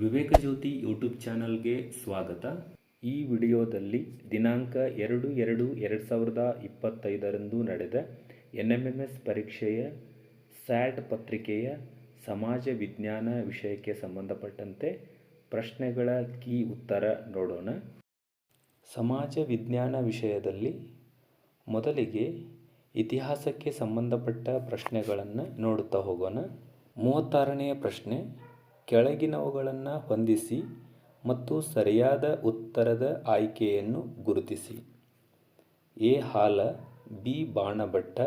ವಿವೇಕ ಜ್ಯೋತಿ YouTube ಚಾನಲ್ಗೆ ಸ್ವಾಗತ. ಈ ವಿಡಿಯೋದಲ್ಲಿ ದಿನಾಂಕ ಎರಡು ಎರಡು ಎರಡು ಸಾವಿರದ ಇಪ್ಪತ್ತೈದರಂದು ನಡೆದ ಎನ್ ಎಂ ಎಂ ಎಸ್ ಪರೀಕ್ಷೆಯ ಸ್ಯಾಟ್ ಪತ್ರಿಕೆಯ ಸಮಾಜ ವಿಜ್ಞಾನ ವಿಷಯಕ್ಕೆ ಸಂಬಂಧಪಟ್ಟಂತೆ ಪ್ರಶ್ನೆಗಳ ಕೀ ಉತ್ತರ ನೋಡೋಣ. ಸಮಾಜ ವಿಜ್ಞಾನ ವಿಷಯದಲ್ಲಿ ಮೊದಲಿಗೆ ಇತಿಹಾಸಕ್ಕೆ ಸಂಬಂಧಪಟ್ಟ ಪ್ರಶ್ನೆಗಳನ್ನು ನೋಡುತ್ತಾ ಹೋಗೋಣ. ಮೂವತ್ತಾರನೆಯ ಪ್ರಶ್ನೆ ಕೆಳಗಿನವುಗಳನ್ನು ಹೊಂದಿಸಿ ಮತ್ತು ಸರಿಯಾದ ಉತ್ತರದ ಆಯ್ಕೆಯನ್ನು ಗುರುತಿಸಿ. A Hala, B Banabhatta,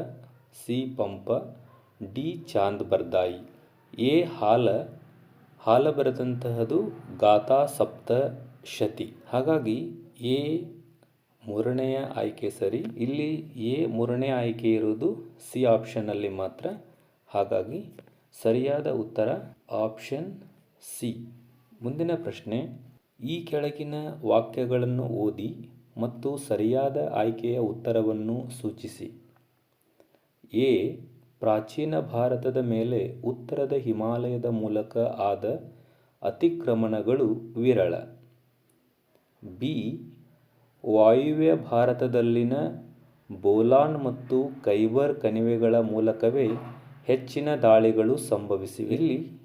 C Pampa, D Chand Bardai A Hala Hala ಬರೆದಂತಹದು ಗಾಥಾ ಸಪ್ತ ಶತಿ. ಹಾಗಾಗಿ ಎ ಮೂರನೆಯ ಆಯ್ಕೆ ಸರಿ. ಇಲ್ಲಿ ಎ ಮೂರನೇ ಆಯ್ಕೆ ಇರುವುದು ಸಿ ಆಪ್ಷನ್ನಲ್ಲಿ ಮಾತ್ರ. ಹಾಗಾಗಿ ಸರಿಯಾದ ಉತ್ತರ ಆಪ್ಷನ್ ಸಿ. ಮುಂದಿನ ಪ್ರಶ್ನೆ, ಈ ಕೆಳಗಿನ ವಾಕ್ಯಗಳನ್ನು ಓದಿ ಮತ್ತು ಸರಿಯಾದ ಆಯ್ಕೆಯ ಉತ್ತರವನ್ನು ಸೂಚಿಸಿ. ಎ, ಪ್ರಾಚೀನ ಭಾರತದ ಮೇಲೆ ಉತ್ತರದ ಹಿಮಾಲಯದ ಮೂಲಕ ಆದ ಅತಿಕ್ರಮಣಗಳು ವಿರಳ. ಬಿ, ವಾಯುವ್ಯ ಭಾರತದಲ್ಲಿನ ಬೋಲಾನ್ ಮತ್ತು ಕೈಬರ್ ಕಣಿವೆಗಳ ಮೂಲಕವೇ ಹೆಚ್ಚಿನ ದಾಳಿಗಳು ಸಂಭವಿಸಿವೆ. ಇಲ್ಲಿ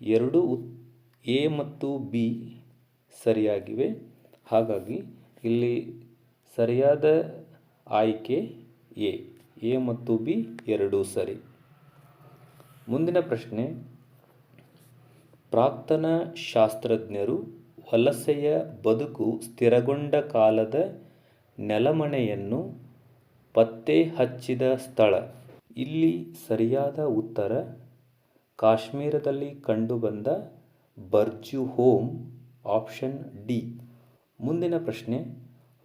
ಎರಡು ಎ ಮತ್ತು ಬಿ ಸರಿಯಾಗಿವೆ. ಹಾಗಾಗಿ ಇಲ್ಲಿ ಸರಿಯಾದ ಆಯ್ಕೆ ಎ ಎ ಮತ್ತು ಬಿ ಎರಡೂ ಸರಿ. ಮುಂದಿನ ಪ್ರಶ್ನೆ, ಪ್ರಾಕ್ತನ ಶಾಸ್ತ್ರಜ್ಞರು ವಲಸೆಯ ಬದುಕು ಸ್ಥಿರಗೊಂಡ ಕಾಲದ ನೆಲಮಣೆಯನ್ನು ಪತ್ತೆ ಹಚ್ಚಿದ ಸ್ಥಳ. ಇಲ್ಲಿ ಸರಿಯಾದ ಉತ್ತರ ಕಾಶ್ಮೀರದಲ್ಲಿ ಕಂಡುಬಂದ ಬರ್ಜು ಹೋಮ್ ಆಪ್ಷನ್ ಡಿ. ಮುಂದಿನ ಪ್ರಶ್ನೆ,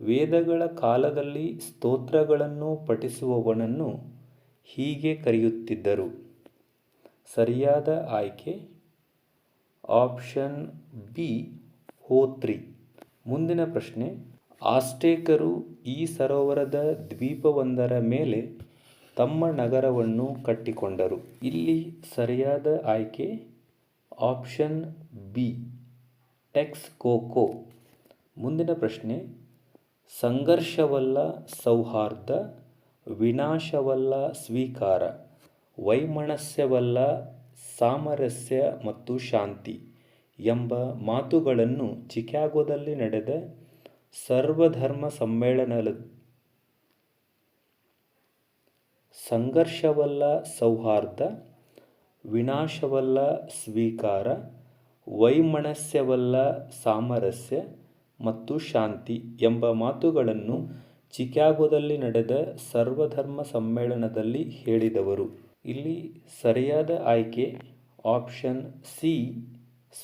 ವೇದಗಳ ಕಾಲದಲ್ಲಿ ಸ್ತೋತ್ರಗಳನ್ನು ಪಠಿಸುವವನನ್ನು ಹೀಗೆ ಕರೆಯುತ್ತಿದ್ದರು. ಸರಿಯಾದ ಆಯ್ಕೆ? ಆಪ್ಷನ್ ಬಿ, ಹೋತ್ರಿ. ಮುಂದಿನ ಪ್ರಶ್ನೆ, ಆಸ್ಟೇಕರು ಈ ಸರೋವರದ ದ್ವೀಪವೊಂದರ ಮೇಲೆ ತಮ್ಮ ನಗರವನ್ನು ಕಟ್ಟಿಕೊಂಡರು. ಇಲ್ಲಿ ಸರಿಯಾದ ಆಯ್ಕೆ? Option B. ಟೆಕ್ಸ್ ಕೋಕೋ. ಮುಂದಿನ ಪ್ರಶ್ನೆ. ಸಂಘರ್ಷವಲ್ಲ ಸೌಹಾರ್ದ, ವಿನಾಶವಲ್ಲ ಸ್ವೀಕಾರ, ವೈಮನಸ್ಯವಲ್ಲ ಸಾಮರಸ್ಯ ಮತ್ತು ಶಾಂತಿ ಎಂಬ ಮಾತುಗಳನ್ನು ಚಿಕಾಗೋದಲ್ಲಿ ನಡೆದ ಸರ್ವಧರ್ಮ ಸಮ್ಮೇಳನದ ಸಂಘರ್ಷವಲ್ಲ ಸೌಹಾರ್ದ, ವಿನಾಶವಲ್ಲ ಸ್ವೀಕಾರ, ವೈಮನಸ್ಯವಲ್ಲ ಸಾಮರಸ್ಯ ಮತ್ತು ಶಾಂತಿ ಎಂಬ ಮಾತುಗಳನ್ನು ಚಿಕಾಗೋದಲ್ಲಿ ನಡೆದ ಸರ್ವಧರ್ಮ ಸಮ್ಮೇಳನದಲ್ಲಿ ಹೇಳಿದವರು. ಇಲ್ಲಿ ಸರಿಯಾದ ಆಯ್ಕೆ ಆಪ್ಷನ್ ಸಿ,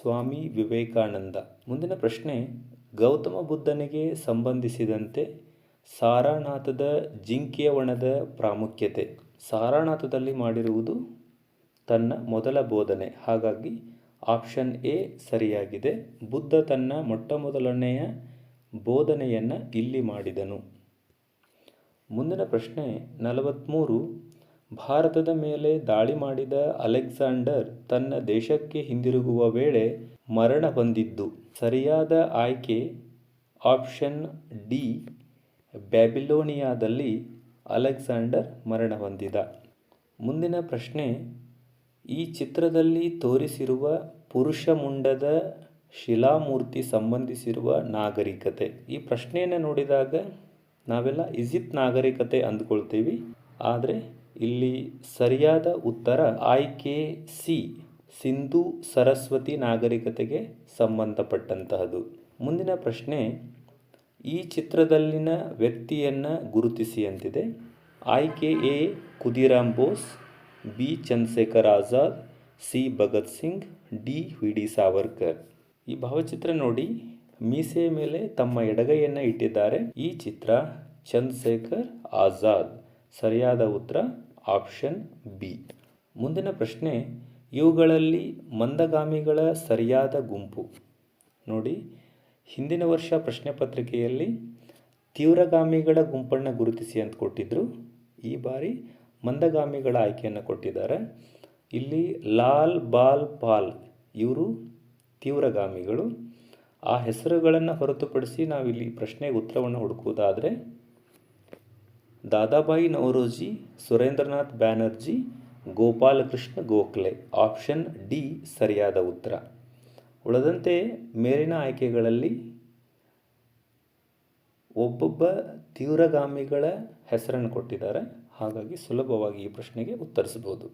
ಸ್ವಾಮಿ ವಿವೇಕಾನಂದ. ಮುಂದಿನ ಪ್ರಶ್ನೆ, ಗೌತಮ ಬುದ್ಧನಿಗೆ ಸಂಬಂಧಿಸಿದಂತೆ ಸಾರಾನಾಥದ ಜಿಂಕೆಯವಣದ ಪ್ರಾಮುಖ್ಯತೆ. ಸಾರಾನಾಥದಲ್ಲಿ ಮಾಡಿರುವುದು ತನ್ನ ಮೊದಲ ಬೋಧನೆ. ಹಾಗಾಗಿ ಆಪ್ಷನ್ ಎ ಸರಿಯಾಗಿದೆ. ಬುದ್ಧ ತನ್ನ ಮೊಟ್ಟ ಮೊದಲನೆಯ ಬೋಧನೆಯನ್ನು ಇಲ್ಲಿ ಮಾಡಿದನು. ಮುಂದಿನ ಪ್ರಶ್ನೆ ನಲವತ್ತ್ಮೂರು ಭಾರತದ ಮೇಲೆ ದಾಳಿ ಮಾಡಿದ ಅಲೆಕ್ಸಾಂಡರ್ ತನ್ನ ದೇಶಕ್ಕೆ ಹಿಂದಿರುಗುವ ವೇಳೆ ಮರಣ ಹೊಂದಿದ್ದು. ಸರಿಯಾದ ಆಯ್ಕೆ ಆಪ್ಷನ್ ಡಿ. ಬ್ಯಾಬಿಲೋನಿಯಾದಲ್ಲಿ ಅಲೆಕ್ಸಾಂಡರ್ ಮರಣ ಹೊಂದಿದ. ಮುಂದಿನ ಪ್ರಶ್ನೆ, ಈ ಚಿತ್ರದಲ್ಲಿ ತೋರಿಸಿರುವ ಪುರುಷ ಮುಂಡದ ಶಿಲಾಮೂರ್ತಿ ಸಂಬಂಧಿಸಿರುವ ನಾಗರಿಕತೆ. ಈ ಪ್ರಶ್ನೆಯನ್ನು ನೋಡಿದಾಗ ನಾವೆಲ್ಲ ಈಜಿಪ್ಟ್ ನಾಗರಿಕತೆ ಅಂದ್ಕೊಳ್ತೀವಿ. ಆದರೆ ಇಲ್ಲಿ ಸರಿಯಾದ ಉತ್ತರ ಆಯ್ಕೆ ಸಿ, ಸಿಂಧು ಸರಸ್ವತಿ ನಾಗರಿಕತೆಗೆ ಸಂಬಂಧಪಟ್ಟಂತಹದು. ಮುಂದಿನ ಪ್ರಶ್ನೆ ಈ ಚಿತ್ರದಲ್ಲಿನ ವ್ಯಕ್ತಿಯನ್ನು ಗುರುತಿಸಿ ಅಂತಿದೆ ಆಯ್ಕೆ A. Khudiram Bose, B. Chandrashekhar Azad, C. Bhagat Singh, D. V. D. Savarkar. ಈ ಭಾವಚಿತ್ರ ನೋಡಿ ಮೀಸೆಯ ಮೇಲೆ ತಮ್ಮ ಎಡಗೈಯನ್ನು ಇಟ್ಟಿದ್ದಾರೆ. ಈ ಚಿತ್ರ ಚಂದ್ರಶೇಖರ್ ಆಜಾದ್. ಸರಿಯಾದ ಉತ್ತರ ಆಪ್ಷನ್ ಬಿ. ಮುಂದಿನ ಪ್ರಶ್ನೆ, ಇವುಗಳಲ್ಲಿ ಮಂದಗಾಮಿಗಳ ಸರಿಯಾದ ಗುಂಪು. ನೋಡಿ ಹಿಂದಿನ ವರ್ಷ ಪ್ರಶ್ನೆ ಪತ್ರಿಕೆಯಲ್ಲಿ ತೀವ್ರಗಾಮಿಗಳ ಗುಂಪನ್ನು ಗುರುತಿಸಿ ಅಂತ ಕೊಟ್ಟಿದ್ದರು ಈ ಬಾರಿ ಮಂದಗಾಮಿಗಳ ಆಯ್ಕೆಯನ್ನು ಕೊಟ್ಟಿದ್ದಾರೆ. ಇಲ್ಲಿ ಲಾಲ್ ಬಾಲ್ ಪಾಲ್ ಇವರು ತೀವ್ರಗಾಮಿಗಳು. ಆ ಹೆಸರುಗಳನ್ನು ಹೊರತುಪಡಿಸಿ ನಾವಿಲ್ಲಿ ಪ್ರಶ್ನೆಗೆ ಉತ್ತರವನ್ನು ಹುಡುಕುವುದಾದರೆ ದಾದಾಬಾಯಿ ನವರೋಜಿ, ಸುರೇಂದ್ರನಾಥ್ ಬ್ಯಾನರ್ಜಿ, ಗೋಪಾಲಕೃಷ್ಣ ಗೋಖಲೆ. ಆಪ್ಷನ್ ಡಿ ಸರಿಯಾದ ಉತ್ತರ. ಉಳಿದಂತೆ ಮೇಲಿನ ಆಯ್ಕೆಗಳಲ್ಲಿ ಒಬ್ಬೊಬ್ಬ ತೀವ್ರಗಾಮಿಗಳ ಹೆಸರನ್ನು ಕೊಟ್ಟಿದ್ದಾರೆ. ಹಾಗಾಗಿ ಸುಲಭವಾಗಿ ಈ ಪ್ರಶ್ನೆಗೆ ಉತ್ತರಿಸಬಹುದು.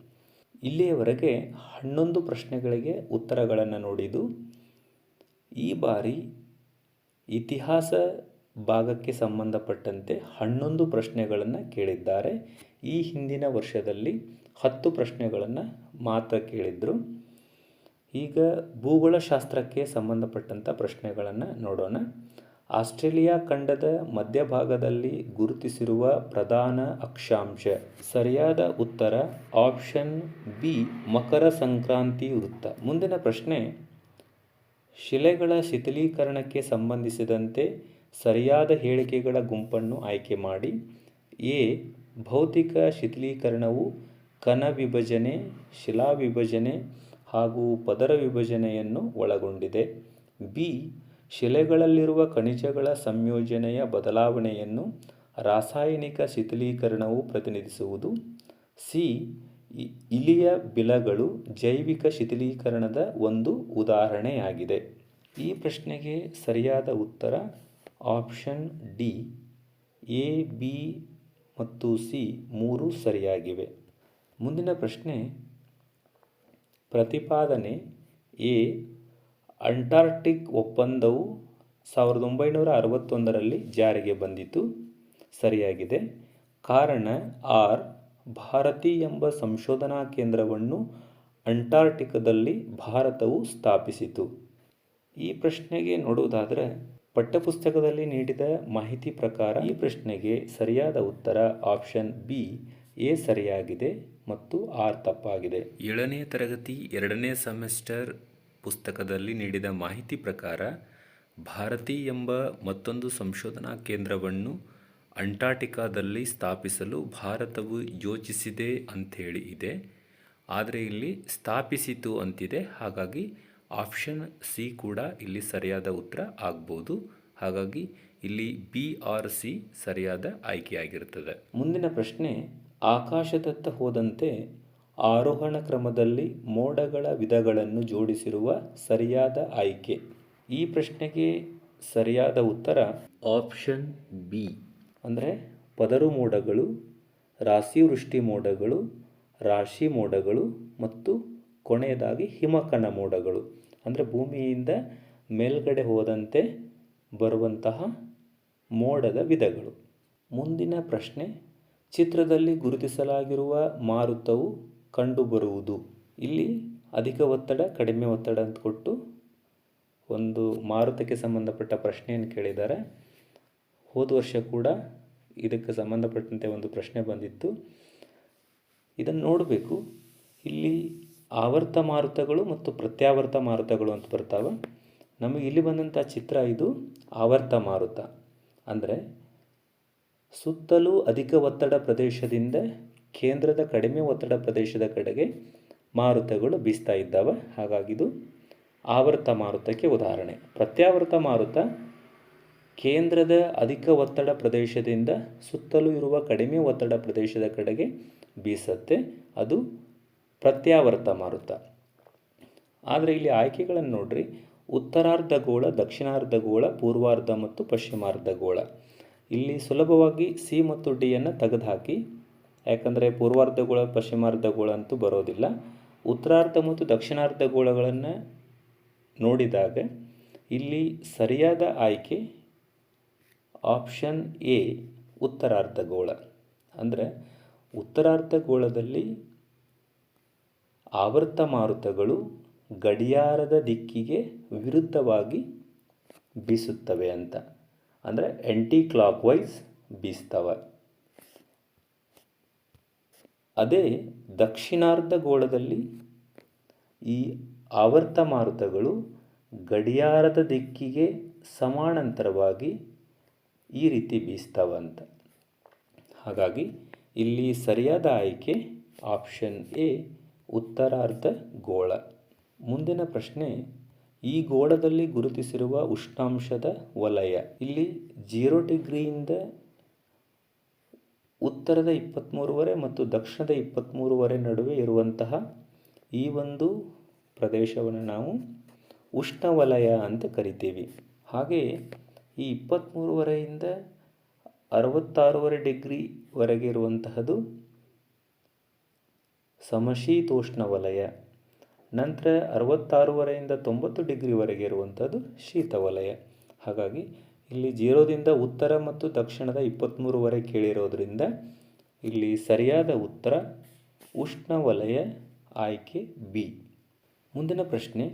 ಇಲ್ಲಿಯವರೆಗೆ ಹನ್ನೊಂದು ಪ್ರಶ್ನೆಗಳಿಗೆ ಉತ್ತರಗಳನ್ನು ನೋಡಿದ್ದು, ಈ ಬಾರಿ ಇತಿಹಾಸ ಭಾಗಕ್ಕೆ ಸಂಬಂಧಪಟ್ಟಂತೆ ಹನ್ನೊಂದು ಪ್ರಶ್ನೆಗಳನ್ನು ಕೇಳಿದ್ದಾರೆ. ಈ ಹಿಂದಿನ ವರ್ಷದಲ್ಲಿ ಹತ್ತು ಪ್ರಶ್ನೆಗಳನ್ನು ಮಾತ್ರ ಕೇಳಿದರು. ಈಗ ಭೂಗೋಳಶಾಸ್ತ್ರಕ್ಕೆ ಸಂಬಂಧಪಟ್ಟಂಥ ಪ್ರಶ್ನೆಗಳನ್ನು ನೋಡೋಣ. ಆಸ್ಟ್ರೇಲಿಯಾ ಖಂಡದ ಮಧ್ಯಭಾಗದಲ್ಲಿ ಗುರುತಿಸಿರುವ ಪ್ರಧಾನ ಅಕ್ಷಾಂಶ ಸರಿಯಾದ ಉತ್ತರ ಆಪ್ಷನ್ ಬಿ, ಮಕರ ಸಂಕ್ರಾಂತಿ ವೃತ್ತ. ಮುಂದಿನ ಪ್ರಶ್ನೆ, ಶಿಲೆಗಳ ಶಿಥಿಲೀಕರಣಕ್ಕೆ ಸಂಬಂಧಿಸಿದಂತೆ ಸರಿಯಾದ ಹೇಳಿಕೆಗಳ ಗುಂಪನ್ನು ಆಯ್ಕೆ ಮಾಡಿ. ಎ, ಭೌತಿಕ ಶಿಥಿಲೀಕರಣವು ಕಣ ವಿಭಜನೆ, ಶಿಲಾ ವಿಭಜನೆ ಹಾಗೂ ಪದರ ವಿಭಜನೆಯನ್ನು ಒಳಗೊಂಡಿದೆ. ಬಿ. ಶಿಲೆಗಳಲ್ಲಿರುವ ಖನಿಜಗಳ ಸಂಯೋಜನೆಯ ಬದಲಾವಣೆಯನ್ನು ರಾಸಾಯನಿಕ ಶಿಥಿಲೀಕರಣವು ಪ್ರತಿನಿಧಿಸುವುದು. ಸಿ. ಇಲಿಯ ಬಿಲಗಳು ಜೈವಿಕ ಶಿಥಿಲೀಕರಣದ ಒಂದು ಉದಾಹರಣೆಯಾಗಿದೆ. ಈ ಪ್ರಶ್ನೆಗೆ ಸರಿಯಾದ ಉತ್ತರ ಆಪ್ಷನ್ ಡಿ. ಎ, ಬಿ ಮತ್ತು ಸಿ ಮೂರು ಸರಿಯಾಗಿವೆ. ಮುಂದಿನ ಪ್ರಶ್ನೆ ಪ್ರತಿಪಾದನೆ ಎ, ಅಂಟಾರ್ಕ್ಟಿಕ್ ಒಪ್ಪಂದವು ಸಾವಿರದ ಒಂಬೈನೂರ ಅರವತ್ತೊಂದರಲ್ಲಿ ಜಾರಿಗೆ ಬಂದಿತು. ಸರಿಯಾಗಿದೆ. ಕಾರಣ ಆರ್ ಭಾರತಿ ಎಂಬ ಸಂಶೋಧನಾ ಕೇಂದ್ರವನ್ನು ಅಂಟಾರ್ಟಿಕದಲ್ಲಿ ಭಾರತವು ಸ್ಥಾಪಿಸಿತು. ಈ ಪ್ರಶ್ನೆಗೆ ನೋಡುವುದಾದರೆ, ಪಠ್ಯಪುಸ್ತಕದಲ್ಲಿ ನೀಡಿದ ಮಾಹಿತಿ ಪ್ರಕಾರ ಈ ಪ್ರಶ್ನೆಗೆ ಸರಿಯಾದ ಉತ್ತರ ಆಪ್ಷನ್ ಬಿ ಎ ಸರಿಯಾಗಿದೆ. ಮತ್ತು ಆರ್ ತಪ್ಪಾಗಿದೆ. ಏಳನೇ ತರಗತಿ ಎರಡನೇ ಸೆಮಿಸ್ಟರ್ ಪುಸ್ತಕದಲ್ಲಿ ನೀಡಿದ ಮಾಹಿತಿ ಪ್ರಕಾರ ಭಾರತಿ ಎಂಬ ಮತ್ತೊಂದು ಸಂಶೋಧನಾ ಕೇಂದ್ರವನ್ನು ಅಂಟಾರ್ಟಿಕಾದಲ್ಲಿ ಸ್ಥಾಪಿಸಲು ಭಾರತವು ಯೋಚಿಸಿದೆ ಅಂಥೇಳಿ ಇದೆ. ಆದರೆ ಇಲ್ಲಿ ಸ್ಥಾಪಿಸಿತು ಅಂತಿದೆ. ಹಾಗಾಗಿ ಆಪ್ಷನ್ ಸಿ ಕೂಡ ಇಲ್ಲಿ ಸರಿಯಾದ ಉತ್ತರ ಆಗ್ಬೋದು. ಹಾಗಾಗಿ ಇಲ್ಲಿ ಬಿ ಆರ್ ಸಿ ಸರಿಯಾದ ಆಯ್ಕೆಯಾಗಿರುತ್ತದೆ ಮುಂದಿನ ಪ್ರಶ್ನೆ ಆಕಾಶದತ್ತ ಹೋದಂತೆ ಆರೋಹಣ ಕ್ರಮದಲ್ಲಿ ಮೋಡಗಳ ವಿಧಗಳನ್ನು ಜೋಡಿಸಿರುವ ಸರಿಯಾದ ಆಯ್ಕೆ. ಈ ಪ್ರಶ್ನೆಗೆ ಸರಿಯಾದ ಉತ್ತರ ಆಪ್ಷನ್ ಬಿ. ಅಂದರೆ ಪದರು ಮೋಡಗಳು ರಾಶಿವೃಷ್ಟಿ ಮೋಡಗಳು, ರಾಶಿ ಮೋಡಗಳು ಮತ್ತು ಕೊನೆಯದಾಗಿ ಹಿಮಕಣ ಮೋಡಗಳು. ಅಂದರೆ ಭೂಮಿಯಿಂದ ಮೇಲ್ಗಡೆ ಹೋದಂತೆ ಬರುವಂತಹ ಮೋಡದ ವಿಧಗಳು. ಮುಂದಿನ ಪ್ರಶ್ನೆ ಚಿತ್ರದಲ್ಲಿ ಗುರುತಿಸಲಾಗಿರುವ ಮಾರುತವು ಕಂಡುಬರುವುದು. ಇಲ್ಲಿ ಅಧಿಕ ಒತ್ತಡ, ಕಡಿಮೆ ಒತ್ತಡ ಅಂತ ಕೊಟ್ಟು ಒಂದು ಮಾರುತಕ್ಕೆ ಸಂಬಂಧಪಟ್ಟ ಪ್ರಶ್ನೆಯನ್ನು ಕೇಳಿದ್ದಾರೆ. ಹೋದ ವರ್ಷ ಕೂಡ ಇದಕ್ಕೆ ಸಂಬಂಧಪಟ್ಟಂತೆ ಒಂದು ಪ್ರಶ್ನೆ ಬಂದಿತ್ತು. ಇದನ್ನು ನೋಡಬೇಕು. ಇಲ್ಲಿ ಆವರ್ತ ಮಾರುತಗಳು ಮತ್ತು ಪ್ರತ್ಯಾವರ್ತ ಮಾರುತಗಳು ಅಂತ ಬರ್ತಾವೆ. ನಮಗೆ ಇಲ್ಲಿ ಬಂದಂಥ ಚಿತ್ರ ಇದು ಆವರ್ತ ಮಾರುತ. ಅಂದರೆ ಸುತ್ತಲೂ ಅಧಿಕ ಒತ್ತಡ ಪ್ರದೇಶದಿಂದ ಕೇಂದ್ರದ ಕಡಿಮೆ ಒತ್ತಡ ಪ್ರದೇಶದ ಕಡೆಗೆ ಮಾರುತಗಳು ಬೀಸ್ತಾ ಇದ್ದಾವೆ. ಹಾಗಾಗಿದು ಆವರ್ತ ಮಾರುತಕ್ಕೆ ಉದಾಹರಣೆ. ಪ್ರತ್ಯಾವರ್ತ ಮಾರುತ ಕೇಂದ್ರದ ಅಧಿಕ ಒತ್ತಡ ಪ್ರದೇಶದಿಂದ ಸುತ್ತಲೂ ಇರುವ ಕಡಿಮೆ ಒತ್ತಡ ಪ್ರದೇಶದ ಕಡೆಗೆ ಬೀಸತ್ತೆ. ಅದು ಪ್ರತ್ಯಾವರ್ತ ಮಾರುತ. ಆದರೆ ಇಲ್ಲಿ ಆಯ್ಕೆಗಳನ್ನು ನೋಡ್ರಿ. ದಕ್ಷಿಣಾರ್ಧ ಗೋಳ ಪೂರ್ವಾರ್ಧ ಮತ್ತು ಪಶ್ಚಿಮಾರ್ಧಗೋಳ. ಇಲ್ಲಿ ಸುಲಭವಾಗಿ ಸಿ ಮತ್ತು ಡಿಯನ್ನು ತೆಗೆದುಹಾಕಿ, ಯಾಕಂದರೆ ಪೂರ್ವಾರ್ಧಗೋಳ ಪಶ್ಚಿಮಾರ್ಧಗೋಳ ಅಂತೂ ಬರೋದಿಲ್ಲ. ಉತ್ತರಾರ್ಧ ಮತ್ತು ದಕ್ಷಿಣಾರ್ಧಗೋಳಗಳನ್ನು ನೋಡಿದಾಗ ಇಲ್ಲಿ ಸರಿಯಾದ ಆಯ್ಕೆ ಆಪ್ಷನ್ ಎ ಉತ್ತರಾರ್ಧಗೋಳ. ಅಂದರೆ ಉತ್ತರಾರ್ಧಗೋಳದಲ್ಲಿ ಆವರ್ತ ಮಾರುತಗಳು ಗಡಿಯಾರದ ದಿಕ್ಕಿಗೆ ವಿರುದ್ಧವಾಗಿ ಬೀಸುತ್ತವೆ ಅಂತ. ಅಂದರೆ ಎಂಟಿ ಕ್ಲಾಕ್ ವೈಸ್ ಬೀಸ್ತವೆ. ಅದೇ ದಕ್ಷಿಣಾರ್ಧ ಗೋಳದಲ್ಲಿ ಈ ಆವರ್ತ ಮಾರುತಗಳು ಗಡಿಯಾರದ ದಿಕ್ಕಿಗೆ ಸಮಾನಾಂತರವಾಗಿ ಈ ರೀತಿ ಬೀಸ್ತಾವಂತ. ಹಾಗಾಗಿ ಇಲ್ಲಿ ಸರಿಯಾದ ಆಯ್ಕೆ ಆಪ್ಷನ್ ಎ ಉತ್ತರಾರ್ಧ ಗೋಳ ಮುಂದಿನ ಪ್ರಶ್ನೆ ಈ ಗೋಳದಲ್ಲಿ ಗುರುತಿಸಿರುವ ಉಷ್ಣಾಂಶದ ವಲಯ. ಇಲ್ಲಿ ಜೀರೋ ಡಿಗ್ರಿಯಿಂದ ಉತ್ತರದ ಇಪ್ಪತ್ತ್ಮೂರುವರೆ ಮತ್ತು ದಕ್ಷಿಣದ ಇಪ್ಪತ್ತ್ಮೂರುವರೆ ನಡುವೆ ಇರುವಂತಹ ಈ ಒಂದು ಪ್ರದೇಶವನ್ನು ನಾವು ಉಷ್ಣವಲಯ ಅಂತ ಕರಿತೀವಿ. ಹಾಗೆಯೇ ಈ ಇಪ್ಪತ್ತ್ಮೂರುವರೆಯಿಂದ ಅರವತ್ತಾರೂವರೆ ಡಿಗ್ರಿವರೆಗೆ ಇರುವಂತಹದ್ದು ಸಮಶೀತೋಷ್ಣ ವಲಯ ನಂತರ ಅರವತ್ತಾರೂವರೆಯಿಂದ ತೊಂಬತ್ತು ಡಿಗ್ರಿವರೆಗೆ ಇರುವಂಥದ್ದು ಶೀತ ವಲಯ ಹಾಗಾಗಿ ಇಲ್ಲಿ ಜೀರೋದಿಂದ ಉತ್ತರ ಮತ್ತು ದಕ್ಷಿಣದ ಇಪ್ಪತ್ತ್ಮೂರುವರೆ ಕೇಳಿರೋದ್ರಿಂದ ಇಲ್ಲಿ ಸರಿಯಾದ ಉತ್ತರ ಉಷ್ಣವಲಯ ಆಯ್ಕೆ ಬಿ. ಮುಂದಿನ ಪ್ರಶ್ನೆ,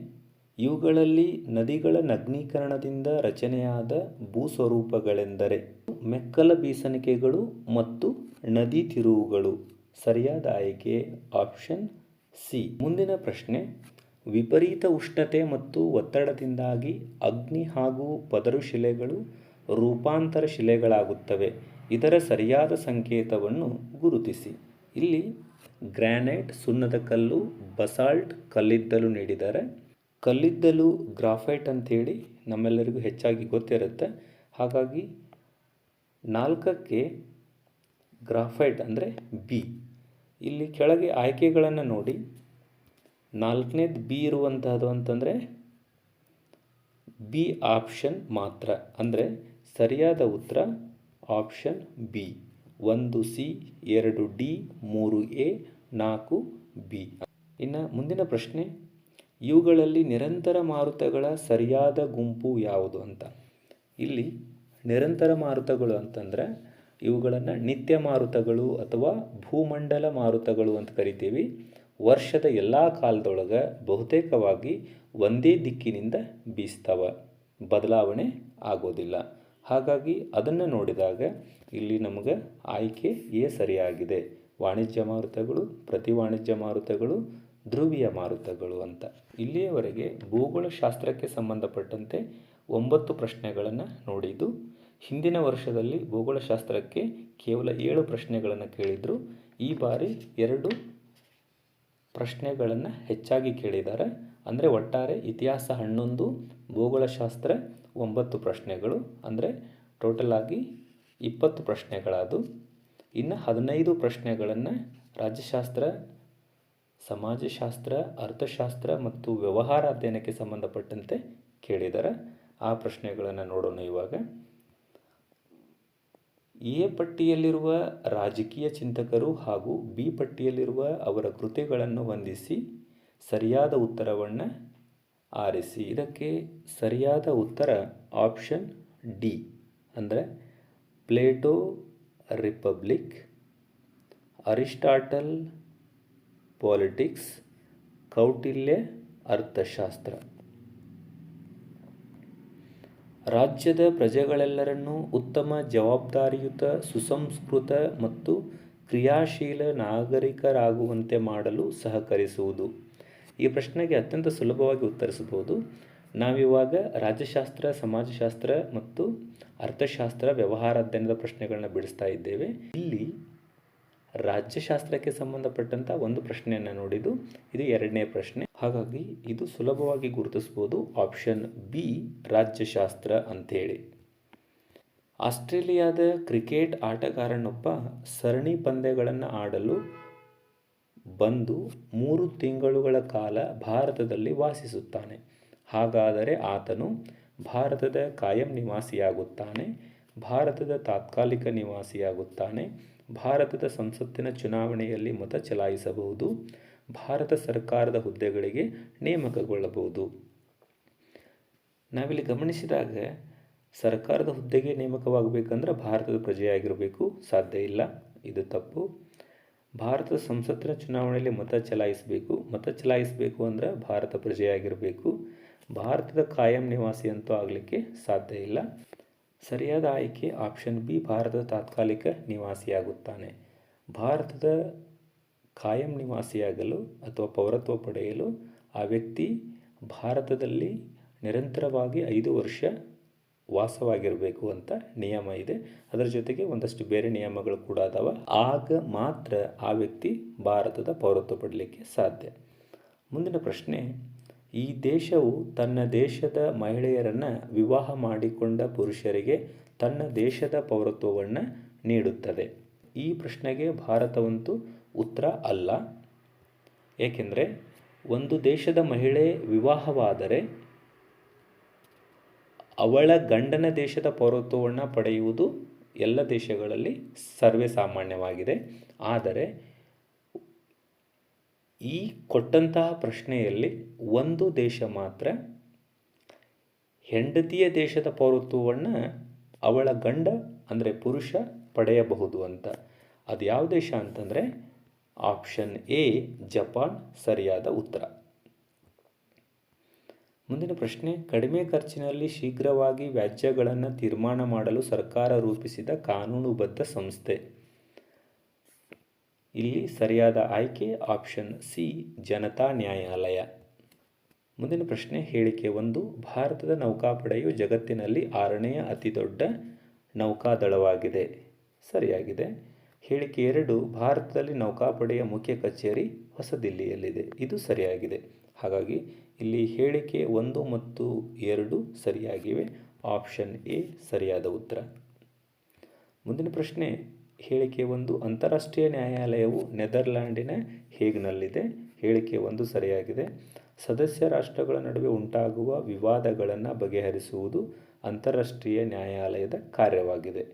ಇವುಗಳಲ್ಲಿ ನದಿಗಳ ನಗ್ನೀಕರಣದಿಂದ ರಚನೆಯಾದ ಭೂಸ್ವರೂಪಗಳೆಂದರೆ ಮೆಕ್ಕಲ ಬೀಸಣಿಕೆಗಳು ಮತ್ತು ನದಿ ತಿರುವುಗಳು. ಸರಿಯಾದ ಆಯ್ಕೆ, ಆಪ್ಷನ್ ಸಿ. ಮುಂದಿನ ಪ್ರಶ್ನೆ, ವಿಪರೀತ ಉಷ್ಣತೆ ಮತ್ತು ಒತ್ತಡದಿಂದಾಗಿ ಅಗ್ನಿ ಹಾಗೂ ಪದರು ಶಿಲೆಗಳು ರೂಪಾಂತರ ಶಿಲೆಗಳಾಗುತ್ತವೆ. ಇದರ ಸರಿಯಾದ ಸಂಕೇತವನ್ನು ಗುರುತಿಸಿ. ಇಲ್ಲಿ, ಗ್ರಾನೈಟ್ ಸುಣ್ಣದ ಕಲ್ಲು, ಬಸಾಲ್ಟ್ ಕಲ್ಲಿದ್ದಲು ನೀಡಿದ್ದಾರೆ ಕಲ್ಲಿದ್ದಲು ಗ್ರಾಫೈಟ್ ಅಂಥೇಳಿ ನಮ್ಮೆಲ್ಲರಿಗೂ ಹೆಚ್ಚಾಗಿ ಗೊತ್ತಿರುತ್ತೆ. ಹಾಗಾಗಿ ನಾಲ್ಕಕ್ಕೆ ಗ್ರಾಫೈಟ್ ಅಂದರೆ ಬಿ. ಇಲ್ಲಿ ಕೆಳಗೆ ಆಯ್ಕೆಗಳನ್ನು ನೋಡಿ. ನಾಲ್ಕನೇದು ಬಿ ಇರುವಂತಹದ್ದು ಅಂತಂದರೆ ಬಿ ಆಪ್ಷನ್ ಮಾತ್ರ, ಅಂದರೆ ಸರಿಯಾದ ಉತ್ತರ ಆಪ್ಷನ್ ಬಿ. ಒಂದು ಸಿ, ಎರಡು ಡಿ, ಮೂರು ಎ, ನಾಲ್ಕು ಬಿ. ಇನ್ನು ಮುಂದಿನ ಪ್ರಶ್ನೆ, ಇವುಗಳಲ್ಲಿ ನಿರಂತರ ಮಾರುತಗಳ ಸರಿಯಾದ ಗುಂಪು ಯಾವುದು ಅಂತ. ಇಲ್ಲಿ ನಿರಂತರ ಮಾರುತಗಳು ಅಂತಂದರೆ ಇವುಗಳನ್ನು ನಿತ್ಯ ಮಾರುತಗಳು ಅಥವಾ ಭೂಮಂಡಲ ಮಾರುತಗಳು ಅಂತ ಕರಿತೀವಿ. ವರ್ಷದ ಎಲ್ಲ ಕಾಲದೊಳಗೆ ಬಹುತೇಕವಾಗಿ ಒಂದೇ ದಿಕ್ಕಿನಿಂದ ಬೀಸ್ತವ. ಬದಲಾವಣೆ ಆಗೋದಿಲ್ಲ. ಹಾಗಾಗಿ ಅದನ್ನು ನೋಡಿದಾಗ ಇಲ್ಲಿ ನಮಗೆ ಆಯ್ಕೆ ಎ ಸರಿಯಾಗಿದೆ. ವಾಣಿಜ್ಯ ಮಾರುತಗಳು, ಪ್ರತಿ ವಾಣಿಜ್ಯ ಮಾರುತಗಳು, ಧ್ರುವೀಯ ಮಾರುತಗಳು ಅಂತ. ಇಲ್ಲಿಯವರೆಗೆ ಭೂಗೋಳಶಾಸ್ತ್ರಕ್ಕೆ ಸಂಬಂಧಪಟ್ಟಂತೆ ಒಂಬತ್ತು ಪ್ರಶ್ನೆಗಳನ್ನು ನೋಡಿದ್ದು ಹಿಂದಿನ ವರ್ಷದಲ್ಲಿ ಭೂಗೋಳಶಾಸ್ತ್ರಕ್ಕೆ ಕೇವಲ ಏಳು ಪ್ರಶ್ನೆಗಳನ್ನು ಕೇಳಿದರು. ಈ ಬಾರಿ ಎರಡು ಪ್ರಶ್ನೆಗಳನ್ನು ಹೆಚ್ಚಾಗಿ ಕೇಳಿದ್ದಾರೆ. ಅಂದರೆ ಒಟ್ಟಾರೆ ಇತಿಹಾಸ ಹನ್ನೊಂದು, ಭೂಗೋಳಶಾಸ್ತ್ರ ಒಂಬತ್ತು ಪ್ರಶ್ನೆಗಳು. ಅಂದರೆ ಟೋಟಲ್ ಆಗಿ ಇಪ್ಪತ್ತು ಪ್ರಶ್ನೆಗಳಾದವು ಇನ್ನು ಹದಿನೈದು ಪ್ರಶ್ನೆಗಳನ್ನು ರಾಜ್ಯಶಾಸ್ತ್ರ, ಸಮಾಜಶಾಸ್ತ್ರ, ಅರ್ಥಶಾಸ್ತ್ರ ಮತ್ತು ವ್ಯವಹಾರ ಅಧ್ಯಯನಕ್ಕೆ ಸಂಬಂಧಪಟ್ಟಂತೆ ಕೇಳಿದ್ದಾರೆ ಆ ಪ್ರಶ್ನೆಗಳನ್ನು ನೋಡೋಣ ಇವಾಗ. ಎ ಪಟ್ಟಿಯಲ್ಲಿರುವ ರಾಜಕೀಯ ಚಿಂತಕರು ಹಾಗೂ ಬಿ ಪಟ್ಟಿಯಲ್ಲಿರುವ ಅವರ ಕೃತಿಗಳನ್ನು ಹೊಂದಿಸಿ ಸರಿಯಾದ ಉತ್ತರವನ್ನು ಆರಿಸಿ. ಇದಕ್ಕೆ ಸರಿಯಾದ ಉತ್ತರ ಆಪ್ಷನ್ ಡಿ. ಅಂದರೆ Plato Republic, Aristotle Politics, Kautilya Arthashastra. ರಾಜ್ಯದ ಪ್ರಜೆಗಳೆಲ್ಲರನ್ನೂ ಉತ್ತಮ ಜವಾಬ್ದಾರಿಯುತ, ಸುಸಂಸ್ಕೃತ ಮತ್ತು ಕ್ರಿಯಾಶೀಲ ನಾಗರಿಕರಾಗುವಂತೆ ಮಾಡಲು ಸಹಕರಿಸುವುದು. ಈ ಪ್ರಶ್ನೆಗೆ ಅತ್ಯಂತ ಸುಲಭವಾಗಿ ಉತ್ತರಿಸಬಹುದು. ನಾವಿವಾಗ ರಾಜ್ಯಶಾಸ್ತ್ರ, ಸಮಾಜಶಾಸ್ತ್ರ ಮತ್ತು ಅರ್ಥಶಾಸ್ತ್ರ ವ್ಯವಹಾರ ಅಧ್ಯಯನದ ಪ್ರಶ್ನೆಗಳನ್ನ ಬಿಡಿಸ್ತಾ ಇದ್ದೇವೆ. ಇಲ್ಲಿ ರಾಜ್ಯಶಾಸ್ತ್ರಕ್ಕೆ ಸಂಬಂಧಪಟ್ಟಂಥ ಒಂದು ಪ್ರಶ್ನೆಯನ್ನು ನೋಡಿದ್ದು, ಇದು ಎರಡನೇ ಪ್ರಶ್ನೆ. ಹಾಗಾಗಿ ಇದು ಸುಲಭವಾಗಿ ಗುರುತಿಸ್ಬೋದು ಆಪ್ಷನ್ ಬಿ ರಾಜ್ಯಶಾಸ್ತ್ರ ಅಂಥೇಳಿ ಆಸ್ಟ್ರೇಲಿಯಾದ ಕ್ರಿಕೆಟ್ ಆಟಗಾರನೊಬ್ಬ ಸರಣಿ ಪಂದ್ಯಗಳನ್ನು ಆಡಲು ಬಂದು ಮೂರು ತಿಂಗಳುಗಳ ಕಾಲ ಭಾರತದಲ್ಲಿ ವಾಸಿಸುತ್ತಾನೆ. ಹಾಗಾದರೆ ಆತನು ಭಾರತದ ಕಾಯಂ ನಿವಾಸಿಯಾಗುತ್ತಾನೆ, ಭಾರತದ ತಾತ್ಕಾಲಿಕ ನಿವಾಸಿಯಾಗುತ್ತಾನೆ ಭಾರತದ ಸಂಸತ್ತಿನ ಚುನಾವಣೆಯಲ್ಲಿ ಮತ ಚಲಾಯಿಸಬಹುದು. ಭಾರತ ಸರ್ಕಾರದ ಹುದ್ದೆಗಳಿಗೆ ನೇಮಕಗೊಳ್ಳಬಹುದು. ನಾವಿಲ್ಲಿ ಗಮನಿಸಿದಾಗ ಸರ್ಕಾರದ ಹುದ್ದೆಗೆ ನೇಮಕವಾಗಬೇಕಂದ್ರೆ ಭಾರತದ ಪ್ರಜೆಯಾಗಿರಬೇಕು. ಸಾಧ್ಯ ಇಲ್ಲ. ಇದು ತಪ್ಪು. ಭಾರತದ ಸಂಸತ್ತಿನ ಚುನಾವಣೆಯಲ್ಲಿ ಮತ ಚಲಾಯಿಸಬೇಕು. ಮತ ಚಲಾಯಿಸಬೇಕು ಅಂದರೆ ಭಾರತ ಪ್ರಜೆಯಾಗಿರಬೇಕು. ಭಾರತದ ಕಾಯಂ ನಿವಾಸಿ ಅಂತೂ ಆಗಲಿಕ್ಕೆ ಸಾಧ್ಯ ಇಲ್ಲ. ಸರಿಯಾದ ಆಯ್ಕೆ ಆಪ್ಷನ್ ಬಿ ಭಾರತದ ತಾತ್ಕಾಲಿಕ ನಿವಾಸಿಯಾಗುತ್ತಾನೆ. ಭಾರತದ ಕಾಯಂ ನಿವಾಸಿಯಾಗಲು ಅಥವಾ ಪೌರತ್ವ ಪಡೆಯಲು ಆ ವ್ಯಕ್ತಿ ಭಾರತದಲ್ಲಿ ನಿರಂತರವಾಗಿ ಐದು ವರ್ಷ ವಾಸವಾಗಿರಬೇಕು ಅಂತ ನಿಯಮ ಇದೆ. ಅದರ ಜೊತೆಗೆ ಒಂದಷ್ಟು ಬೇರೆ ನಿಯಮಗಳು ಕೂಡ ಅದಾವ. ಆಗ ಮಾತ್ರ ಆ ವ್ಯಕ್ತಿ ಭಾರತದ ಪೌರತ್ವ ಪಡಲಿಕ್ಕೆ ಸಾಧ್ಯ. ಮುಂದಿನ ಪ್ರಶ್ನೆ ಈ ದೇಶವು ತನ್ನ ದೇಶದ ಮಹಿಳೆಯರನ್ನು ವಿವಾಹ ಮಾಡಿಕೊಂಡ ಪುರುಷರಿಗೆ ತನ್ನ ದೇಶದ ಪೌರತ್ವವನ್ನು ನೀಡುತ್ತದೆ. ಈ ಪ್ರಶ್ನೆಗೆ ಭಾರತವಂತೂ ಉತ್ತರ ಅಲ್ಲ. ಏಕೆಂದರೆ ಒಂದು ದೇಶದ ಮಹಿಳೆ ವಿವಾಹವಾದರೆ ಅವಳ ಗಂಡನ ದೇಶದ ಪೌರತ್ವವನ್ನು ಪಡೆಯುವುದು ಎಲ್ಲ ದೇಶಗಳಲ್ಲಿ ಸರ್ವೇ ಸಾಮಾನ್ಯವಾಗಿದೆ. ಆದರೆ ಈ ಕೊಟ್ಟಂತಹ ಪ್ರಶ್ನೆಯಲ್ಲಿ ಒಂದು ದೇಶ ಮಾತ್ರ ಹೆಂಡತಿಯ ದೇಶದ ಪೌರತ್ವವನ್ನು ಅವಳ ಗಂಡ, ಅಂದರೆ ಪುರುಷ ಪಡೆಯಬಹುದು ಅಂತ. ಅದು ಯಾವ ದೇಶ ಅಂತಂದರೆ ಆಪ್ಷನ್ ಎ, ಜಪಾನ್, ಸರಿಯಾದ ಉತ್ತರ. ಮುಂದಿನ ಪ್ರಶ್ನೆ, ಕಡಿಮೆ ಖರ್ಚಿನಲ್ಲಿ ಶೀಘ್ರವಾಗಿ ವ್ಯಾಜ್ಯಗಳನ್ನು ತೀರ್ಮಾನ ಮಾಡಲು ಸರ್ಕಾರ ರೂಪಿಸಿದ ಕಾನೂನುಬದ್ಧ ಸಂಸ್ಥೆ. ಇಲ್ಲಿ ಸರಿಯಾದ ಆಯ್ಕೆ ಆಪ್ಷನ್ ಸಿ, ಜನತಾ ನ್ಯಾಯಾಲಯ. ಮುಂದಿನ ಪ್ರಶ್ನೆ, ಹೇಳಿಕೆ ಒಂದು, ಭಾರತದ ನೌಕಾಪಡೆಯು ಜಗತ್ತಿನಲ್ಲಿ ಆರನೆಯ ಅತಿದೊಡ್ಡ ನೌಕಾದಳವಾಗಿದೆ. ಸರಿಯಾಗಿದೆ. ಹೇಳಿಕೆ ಎರಡು, ಭಾರತದಲ್ಲಿ ನೌಕಾಪಡೆಯ ಮುಖ್ಯ ಕಚೇರಿ ಹೊಸದಿಲ್ಲಿಯಲ್ಲಿದೆ. ಇದು ಸರಿಯಾಗಿದೆ. ಹಾಗಾಗಿ ಇಲ್ಲಿ ಹೇಳಿಕೆ ಒಂದು ಮತ್ತು ಎರಡು ಸರಿಯಾಗಿವೆ. ಆಪ್ಷನ್ ಎ, ಸರಿಯಾದ ಉತ್ತರ. ಮುಂದಿನ ಪ್ರಶ್ನೆ ಹೇಳಿಕೆ ಒಂದು ಅಂತಾರಾಷ್ಟ್ರೀಯ ನ್ಯಾಯಾಲಯವು ನೆದರ್ಲ್ಯಾಂಡಿನ ಹೇಗ್ನಲ್ಲಿದೆ? ಹೇಳಿಕೆ ಒಂದು ಸರಿಯಾಗಿದೆ. ಸದಸ್ಯ ರಾಷ್ಟ್ರಗಳ ನಡುವೆ ಉಂಟಾಗುವ ವಿವಾದಗಳನ್ನು ಬಗೆಹರಿಸುವುದು ಅಂತಾರಾಷ್ಟ್ರೀಯ ನ್ಯಾಯಾಲಯದ ಕಾರ್ಯವಾಗಿದೆ.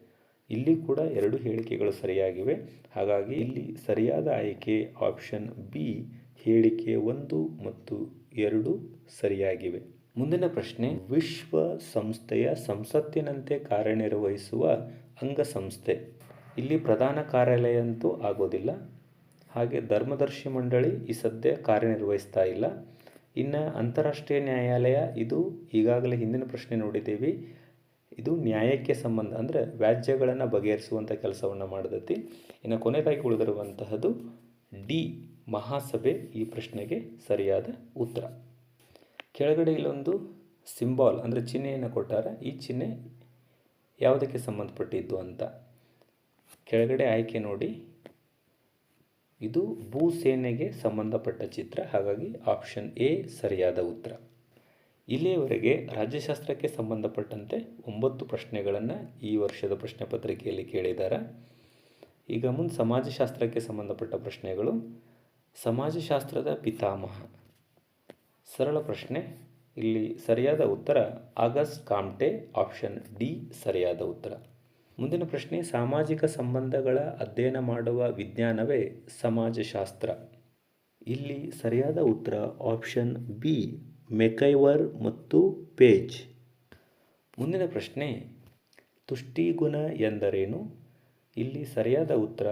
ಇಲ್ಲಿ ಕೂಡ ಎರಡು ಹೇಳಿಕೆಗಳು ಸರಿಯಾಗಿವೆ. ಹಾಗಾಗಿ ಇಲ್ಲಿ ಸರಿಯಾದ ಆಯ್ಕೆ ಆಪ್ಷನ್ ಬಿ, ಹೇಳಿಕೆ ಒಂದು ಮತ್ತು ಎರಡು ಸರಿಯಾಗಿವೆ. ಮುಂದಿನ ಪ್ರಶ್ನೆ ವಿಶ್ವ ಸಂಸ್ಥೆಯ ಸಂಸತ್ತಿನಂತೆ ಕಾರ್ಯನಿರ್ವಹಿಸುವ ಅಂಗಸಂಸ್ಥೆ. ಇಲ್ಲಿ ಪ್ರಧಾನ ಕಾರ್ಯಾಲಯ ಅಂತೂ ಆಗೋದಿಲ್ಲ. ಹಾಗೆ ಧರ್ಮದರ್ಶಿ ಮಂಡಳಿ ಈ ಸದ್ಯ ಕಾರ್ಯನಿರ್ವಹಿಸ್ತಾ ಇಲ್ಲ. ಇನ್ನು ಅಂತಾರಾಷ್ಟ್ರೀಯ ನ್ಯಾಯಾಲಯ ಇದು ಈಗಾಗಲೇ ಹಿಂದಿನ ಪ್ರಶ್ನೆ ನೋಡಿದ್ದೀವಿ. ಇದು ನ್ಯಾಯಕ್ಕೆ ಸಂಬಂಧ, ಅಂದರೆ ವ್ಯಾಜ್ಯಗಳನ್ನು ಬಗೆಹರಿಸುವಂಥ ಕೆಲಸವನ್ನು ಮಾಡದತಿ ಇನ್ನು ಕೊನೆಯದಾಗಿ ಉಳಿದಿರುವಂತಹದ್ದು ಡಿ ಮಹಾಸಭೆ ಈ ಪ್ರಶ್ನೆಗೆ ಸರಿಯಾದ ಉತ್ತರ. ಕೆಳಗಡೆ ಇಲ್ಲೊಂದು ಸಿಂಬಾಲ್, ಅಂದರೆ ಚಿಹ್ನೆಯನ್ನು ಕೊಟ್ಟಾರ. ಈ ಚಿಹ್ನೆ ಯಾವುದಕ್ಕೆ ಸಂಬಂಧಪಟ್ಟಿದ್ದು ಅಂತ. ಕೆಳಗಡೆ ಆಯ್ಕೆ ನೋಡಿ. ಇದು ಭೂಸೇನೆಗೆ ಸಂಬಂಧಪಟ್ಟ ಚಿತ್ರ. ಹಾಗಾಗಿ ಆಪ್ಷನ್ ಎ ಸರಿಯಾದ ಉತ್ತರ. ಇಲ್ಲಿಯವರೆಗೆ ರಾಜ್ಯಶಾಸ್ತ್ರಕ್ಕೆ ಸಂಬಂಧಪಟ್ಟಂತೆ ಒಂಬತ್ತು ಪ್ರಶ್ನೆಗಳನ್ನು ಈ ವರ್ಷದ ಪ್ರಶ್ನೆ ಪತ್ರಿಕೆಯಲ್ಲಿ ಕೇಳಿದ್ದಾರೆ ಈಗ ಮುಂದೆ ಸಮಾಜಶಾಸ್ತ್ರಕ್ಕೆ ಸಂಬಂಧಪಟ್ಟ ಪ್ರಶ್ನೆಗಳು. ಸಮಾಜಶಾಸ್ತ್ರದ ಪಿತಾಮಹ. ಸರಳ ಪ್ರಶ್ನೆ. ಇಲ್ಲಿ ಸರಿಯಾದ ಉತ್ತರ. ಆಗಸ್ಟ್ ಕಾಮ್ಟೆ. ಆಪ್ಷನ್ ಡಿ ಸರಿಯಾದ ಉತ್ತರ. ಮುಂದಿನ ಪ್ರಶ್ನೆ, ಸಾಮಾಜಿಕ ಸಂಬಂಧಗಳ ಅಧ್ಯಯನ ಮಾಡುವ ವಿಜ್ಞಾನವೇ ಸಮಾಜಶಾಸ್ತ್ರ? ಇಲ್ಲಿ ಸರಿಯಾದ ಉತ್ತರ, ಆಪ್ಷನ್ ಬಿ, ಮೆಕೈವರ್ ಮತ್ತು ಪೇಜ್. ಮುಂದಿನ ಪ್ರಶ್ನೆ, ತುಷ್ಟಿಗುಣ ಎಂದರೇನು? ಇಲ್ಲಿ ಸರಿಯಾದ ಉತ್ತರ,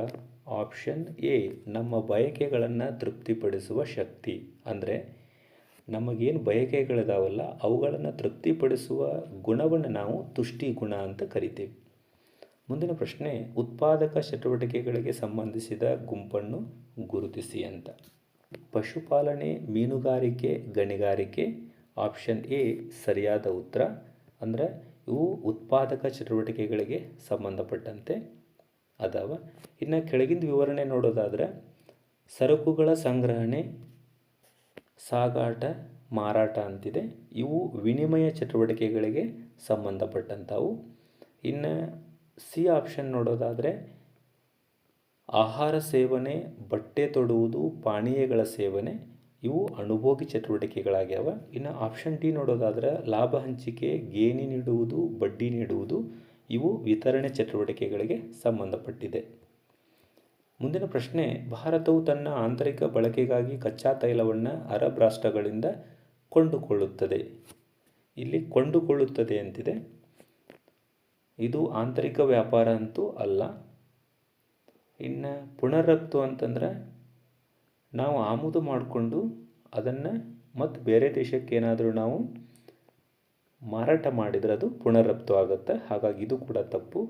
ಆಪ್ಷನ್ ಎ, ನಮ್ಮ ಬಯಕೆಗಳನ್ನು ತೃಪ್ತಿಪಡಿಸುವ ಶಕ್ತಿ. ಅಂದರೆ, ನಮಗೇನು ಬಯಕೆಗಳಿದಾವಲ್ಲ, ಅವುಗಳನ್ನು ತೃಪ್ತಿಪಡಿಸುವ ಗುಣವನ್ನು ನಾವು ತುಷ್ಟಿ ಗುಣ ಅಂತ ಕರಿತೀವಿ. ಮುಂದಿನ ಪ್ರಶ್ನೆ, ಉತ್ಪಾದಕ ಚಟುವಟಿಕೆಗಳಿಗೆ ಸಂಬಂಧಿಸಿದ ಗುಂಪನ್ನು ಗುರುತಿಸಿ ಅಂತ. ಪಶುಪಾಲನೆ, ಮೀನುಗಾರಿಕೆ, ಗಣಿಗಾರಿಕೆ ಆಪ್ಷನ್ ಎ ಸರಿಯಾದ ಉತ್ತರ. ಅಂದರೆ ಇವು ಉತ್ಪಾದಕ ಚಟುವಟಿಕೆಗಳಿಗೆ ಸಂಬಂಧಪಟ್ಟಂತೆ ಅದಾವ. ಇನ್ನು ಕೆಳಗಿಂದ ವಿವರಣೆ ನೋಡೋದಾದರೆ, ಸರಕುಗಳ ಸಂಗ್ರಹಣೆ, ಸಾಗಾಟ, ಮಾರಾಟ ಅಂತಿದೆ. ಇವು ವಿನಿಮಯ ಚಟುವಟಿಕೆಗಳಿಗೆ ಸಂಬಂಧಪಟ್ಟಂಥವು ಇನ್ನು ಸಿ ಆಪ್ಷನ್ ನೋಡೋದಾದರೆ, ಆಹಾರ ಸೇವನೆ, ಬಟ್ಟೆ ತೊಡುವುದು, ಪಾನೀಯಗಳ ಸೇವನೆ, ಇವು ಅನುಭೋಗಿ ಚಟುವಟಿಕೆಗಳಾಗ್ಯಾವ. ಇನ್ನು ಆಪ್ಷನ್ ಡಿ ನೋಡೋದಾದ್ರೆ, ಲಾಭ ಹಂಚಿಕೆ, ಗೇಣಿ ನೀಡುವುದು, ಬಡ್ಡಿ ನೀಡುವುದು, ಇವು ವಿತರಣೆ ಚಟುವಟಿಕೆಗಳಿಗೆ ಸಂಬಂಧಪಟ್ಟಿದೆ. ಮುಂದಿನ ಪ್ರಶ್ನೆ, ಭಾರತವು ತನ್ನ ಆಂತರಿಕ ಬಳಕೆಗಾಗಿ ಕಚ್ಚಾ ತೈಲವನ್ನು ಅರಬ್ ರಾಷ್ಟ್ರಗಳಿಂದ ಕೊಂಡುಕೊಳ್ಳುತ್ತದೆ. ಇಲ್ಲಿ ಕೊಂಡುಕೊಳ್ಳುತ್ತದೆ ಅಂತಿದೆ. ಇದು ಆಂತರಿಕ ವ್ಯಾಪಾರ ಅಂತೂ ಅಲ್ಲ. ಇನ್ನು ಪುನರ್ರಫ್ತು ಅಂತಂದ್ರೆ ನಾವು ಆಮದು ಮಾಡಿಕೊಂಡು ಅದನ್ನು ಮತ್ತು ಬೇರೆ ದೇಶಕ್ಕೆ ಏನಾದರೂ ನಾವು ಮಾರಾಟ ಮಾಡಿದರೆ ಅದು ಪುನರಫ್ತು ಆಗುತ್ತೆ. ಹಾಗಾಗಿ ಇದು ಕೂಡ ತಪ್ಪು.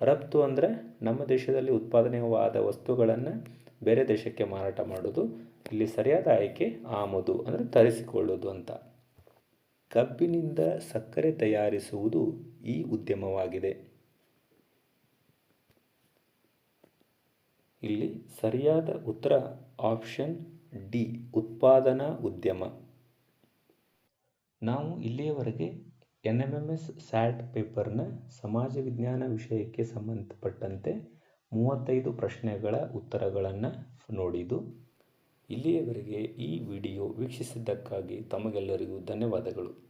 ರಫ್ತು ಅಂದರೆ ನಮ್ಮ ದೇಶದಲ್ಲಿ ಉತ್ಪಾದನೆಯವಾದ ವಸ್ತುಗಳನ್ನು ಬೇರೆ ದೇಶಕ್ಕೆ ಮಾರಾಟ ಮಾಡೋದು, ಇಲ್ಲಿ ಸರಿಯಾದ ಆಯ್ಕೆ ಆಮದು ಅಂದರೆ ತರಿಸಿಕೊಳ್ಳೋದು ಅಂತ. ಕಬ್ಬಿನಿಂದ ಸಕ್ಕರೆ ತಯಾರಿಸುವುದು ಈ ಉದ್ಯಮವಾಗಿದೆ. ಇಲ್ಲಿ ಸರಿಯಾದ ಉತ್ತರ ಆಪ್ಷನ್ ಡಿ, ಉತ್ಪಾದನಾ ಉದ್ಯಮ. ನಾವು ಇಲ್ಲಿಯವರೆಗೆ N M M S SAT ಪೇಪರ್ನ ಸಮಾಜ ವಿಜ್ಞಾನ ವಿಷಯಕ್ಕೆ ಸಂಬಂಧಪಟ್ಟಂತೆ ಮೂವತ್ತೈದು ಪ್ರಶ್ನೆಗಳ ಉತ್ತರಗಳನ್ನು ನೋಡಿದ್ದು ಇಲ್ಲಿಯವರೆಗೆ ಈ ವಿಡಿಯೋ ವೀಕ್ಷಿಸಿದ್ದಕ್ಕಾಗಿ ತಮಗೆಲ್ಲರಿಗೂ ಧನ್ಯವಾದಗಳು.